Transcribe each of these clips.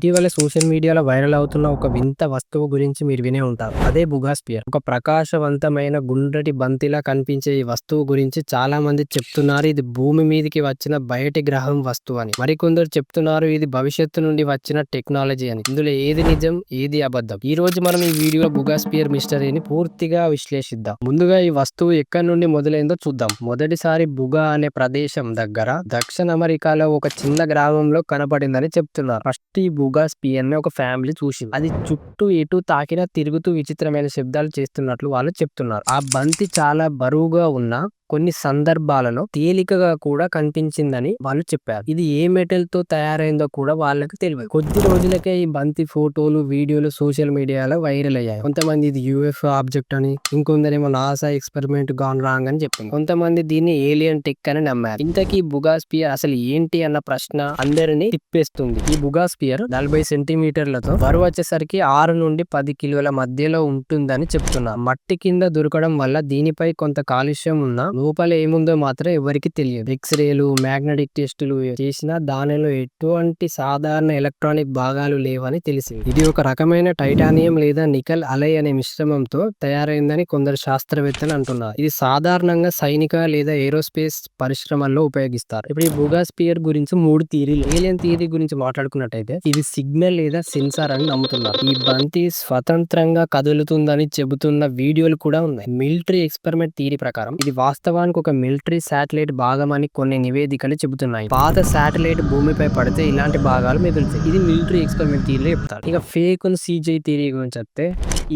ఇటీవల సోషల్ మీడియాలో వైరల్ అవుతున్న ఒక వింత వస్తువు గురించి మీరు వినే ఉంటారు. అదే బుగాస్పియర్. ఒక ప్రకాశవంతమైన గుండ్రటి బంతిలా కనిపించే ఈ వస్తువు గురించి చాలా మంది చెప్తున్నారు ఇది భూమి మీదకి వచ్చిన బయటి గ్రహం వస్తువు అని. మరికొందరు చెప్తున్నారు ఇది భవిష్యత్తు నుండి వచ్చిన టెక్నాలజీ అని. ఇందులో ఏది నిజం ఏది అబద్ధం? ఈ రోజు మనం ఈ వీడియోలో బుగాస్పియర్ మిస్టరీని పూర్తిగా విశ్లేషిద్దాం. ముందుగా ఈ వస్తువు ఎక్కడి నుండి మొదలైందో చూద్దాం. మొదటిసారి బుగా అనే ప్రదేశం దగ్గర దక్షిణ అమెరికాలో ఒక చిన్న గ్రామంలో కనపడిందని చెప్తున్నారు. ఫస్ట్ ఈ బుగాస్పియర్ అనే ఒక ఫ్యామిలీ చూసింది. అది చుట్టూ ఇటు తాకినా తిరుగుతూ విచిత్రమైన శబ్దాలు చేస్తున్నట్లు వాళ్ళు చెప్తున్నారు. ఆ బంతి చాలా బరువుగా ఉన్న కొన్ని సందర్భాలలో తేలికగా కూడా కనిపించిందని వాళ్ళు చెప్పారు. ఇది ఏ మెటల్తో తయారైందో కూడా వాళ్ళకి తెలియదు. కొద్ది రోజులకే ఈ బంతి ఫోటోలు వీడియోలు సోషల్ మీడియాలో వైరల్ అయ్యాయి. కొంతమంది ఇది యూఎఫ్ఓ ఆబ్జెక్ట్ అని ఇంకొందరేమో నాసా ఎక్స్పెరిమెంట్ గాన్ రాంగ్ అని చెప్పింది. కొంతమంది దీన్ని ఏలియన్ టెక్ అని నమ్మారు. ఇంతకీ బుగాస్పియర్ అసలు ఏంటి అన్న ప్రశ్న అందరిని తిప్పేస్తుంది. ఈ బుగాస్పియర్ నలభై సెంటీమీటర్లతో బరువు వచ్చేసరికి ఆరు నుండి పది కిలోల మధ్యలో ఉంటుందని చెప్తున్నారు మట్టి కింద దొరకడం వల్ల దీనిపై కొంత కాలుష్యం ఉన్న లోపల ఏముందో మాత్రం ఎవరికి తెలియదు. ఎక్స్రేలు మ్యాగ్నెటిక్ టెస్టులు చేసినా దానిలో ఎటువంటి సాధారణ ఎలక్ట్రానిక్ భాగాలు లేవని తెలిసింది. ఇది ఒక రకమైన టైటానియం లేదా నికల్ అలై అనే మిశ్రమంతో తయారైందని కొందరు శాస్త్రవేత్తలు అంటున్నారు. ఇది సాధారణంగా సైనిక లేదా ఏరోస్పేస్ పరిశ్రమల్లో ఉపయోగిస్తారు. ఇప్పుడు ఈ బుగాస్పియర్ గురించి మూడు థియరీలు ఏలియన్ థియరీ గురించి మాట్లాడుకున్నట్టయితే ఇది సిగ్నల్ లేదా సెన్సార్ అని నమ్ముతున్నారు. ఈ బంతి స్వతంత్రంగా కదులుతుందని చెబుతున్న వీడియోలు కూడా ఉన్నాయి. మిలిటరీ ఎక్స్పెరిమెంట్ థియరీ ప్రకారం ఇది వాస్తవానికి ఒక మిలిటరీ శాటిలైట్ భాగం అని కొన్ని నివేదికలు చెబుతున్నాయి. పాత శాటిలైట్ భూమిపై పడితే ఇలాంటి భాగాలు మిగులుతాయి ఇది మిలిటరీ ఎక్స్పెరిమెంట్ థియరీ చెప్తారు. ఇక ఫేక్ సీజై థియరీ గురించి చెప్తే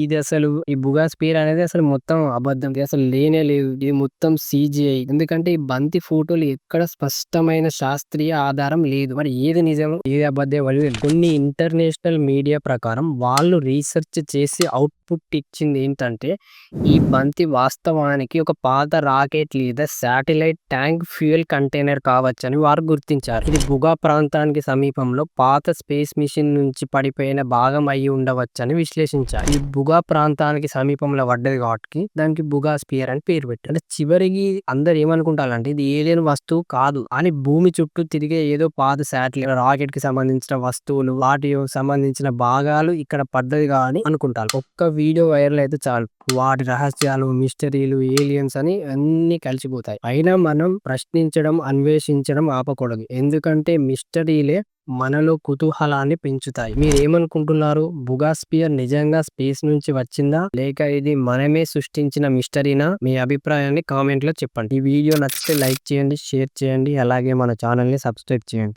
ఇది అసలు ఈ బుగాస్పియర్ అనేది అసలు మొత్తం అబద్ధం. అసలు లేనే లేదు. ఇది మొత్తం సిజిఐ ఎందుకంటే ఈ బంతి ఫోటోలు ఎక్కడ స్పష్టమైన శాస్త్రీయ ఆధారం లేదు. మరి ఏది నిజం ఏది అబద్ధం వాళ్ళు కొన్ని ఇంటర్నేషనల్ మీడియా ప్రకారం వాళ్ళు రీసెర్చ్ చేసి అవుట్పుట్ ఇచ్చింది ఏంటంటే ఈ బంతి వాస్తవానికి ఒక పాత రాకెట్ లేదా శాటిలైట్ ట్యాంక్ ఫ్యూయల్ కంటైనర్ కావచ్చని వారు గుర్తించారు. ఇది బుగా ప్రాంతానికి సమీపంలో పాత స్పేస్ మిషన్ నుంచి పడిపోయిన భాగం అయి ఉండవచ్చని విశ్లేషించారు. ఈ బుగా ప్రాంతానికి సమీపంలో పడ్డది కాబట్టి దానికి బుగా స్పియర్ అని పేరు పెట్టారు అంటే చివరికి అందరు ఏమనుకుంటారంటే ఇది ఏదైనా వస్తువు కాదు అని భూమి చుట్టూ తిరిగే ఏదో పాత శాటిలైట్ రాకెట్కి సంబంధించిన వస్తువులు వాటి సంబంధించిన భాగాలు ఇక్కడ పడ్డది కానీ అనుకుంటారు. ఒక్క వీడియో వైరల్ అయితే చాలు. వాటి రహస్యాలు మిస్టరీలు ఏలియన్స్ అని అన్ని కలిసిపోతాయి. అయినా మనం ప్రశ్నించడం అన్వేషించడం ఆపకూడదు. ఎందుకంటే మిస్టరీలే మనలో కుతూహలాన్ని పెంచుతాయి. మీరు ఏమనుకుంటున్నారు బుగాస్పియర్ నిజంగా స్పేస్ నుంచి వచ్చిందా? లేక ఇది మనమే సృష్టించిన మిస్టరీనా? మీ అభిప్రాయాన్ని కామెంట్లో చెప్పండి. ఈ వీడియో నచ్చితే లైక్ చేయండి షేర్ చేయండి అలాగే మన ఛానల్ని సబ్స్క్రైబ్ చేయండి.